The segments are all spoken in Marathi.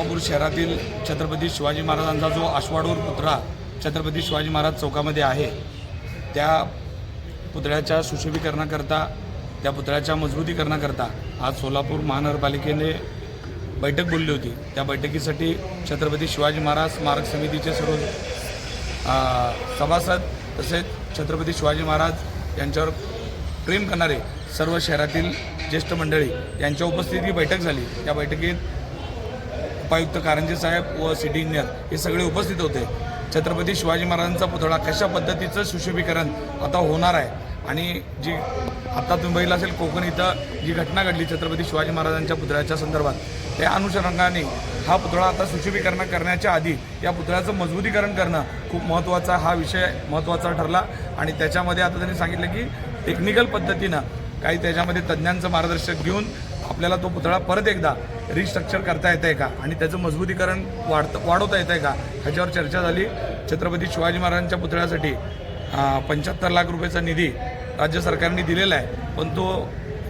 शहरातील छत्रपती शिवाजी महाराजांचा जो आश्वाडूर पुतळा छत्रपती शिवाजी महाराज चौकामध्ये आहे त्या पुतळ्याच्या सुशोभीकरणाकरता त्या पुतळ्याच्या मजबूतीकरणाकरता आज सोलापूर महानगरपालिकेने बैठक बोलली होती. त्या बैठकीसाठी छत्रपती शिवाजी महाराज स्मारक समितीचे सर्व सभासद तसेच छत्रपती शिवाजी महाराज यांच्यावर प्रेम करणारे सर्व शहरातील ज्येष्ठ मंडळी यांच्या उपस्थितीत ही बैठक झाली. त्या बैठकीत उपायुक्त कारंजे साहेब व सिटी इंजिनियर हे सगळे उपस्थित होते. छत्रपती शिवाजी महाराजांचा पुतळा कशा पद्धतीचं सुशोभीकरण आता होणार आहे? आणि जी आता तुम्ही बघितलं असेल कोकण इथं जी घटना घडली छत्रपती शिवाजी महाराजांच्या पुतळ्याच्या संदर्भात त्या अनुषंगाने हा पुतळा आता सुशोभीकरण करण्याच्या आधी या पुतळ्याचं मजबूतीकरण करणं खूप महत्त्वाचा हा विषय महत्त्वाचा ठरला. आणि त्याच्यामध्ये आता त्यांनी सांगितलं की टेक्निकल पद्धतीनं काही त्याच्यामध्ये तज्ज्ञांचं मार्गदर्शक घेऊन आपल्याला तो पुतळा परत एकदा रिस्ट्रक्चर करता येत आहे का? आणि त्याचं मजबूतीकरण वाढतं वाढवता येत आहे का? ह्याच्यावर चर्चा झाली. छत्रपती शिवाजी महाराजांच्या पुतळ्यासाठी पंच्याहत्तर लाख रुपयाचा निधी राज्य सरकारने दिलेला आहे. पण तो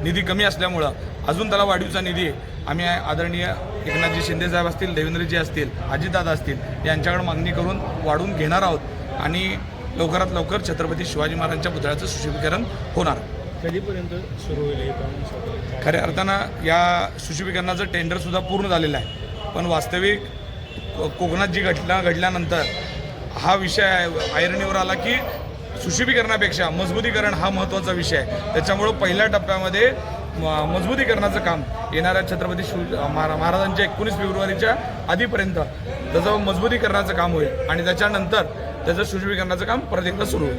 निधी कमी असल्यामुळं अजून त्याला वाढीवचा निधी आम्ही आदरणीय एकनाथजी शिंदेसाहेब असतील देवेंद्रजी असतील अजितदादा असतील यांच्याकडे मागणी करून वाढवून घेणार आहोत. आणि लवकरात लवकर छत्रपती शिवाजी महाराजांच्या पुतळ्याचं सुशोभीकरण होणार. कधीपर्यंत सुरू होईल हे काम खऱ्या अर्थानं या सुशोभीकरणाचं टेंडरसुद्धा पूर्ण झालेलं आहे पण वास्तविक कोकणात जी घटना घडल्यानंतर हा विषय ऐरणीवर आला की सुशोभीकरणापेक्षा मजबूतीकरण हा महत्त्वाचा विषय आहे. त्याच्यामुळं पहिल्या टप्प्यामध्ये म- मजबूतीकरणाचं काम येणाऱ्या छत्रपती शिव महाराजांच्या एकोणीस फेब्रुवारीच्या आधीपर्यंत त्याचं मजबूतीकरणाचं काम होईल आणि त्याच्यानंतर त्याचं सुशोभीकरणाचं काम परत एकदा सुरू होईल.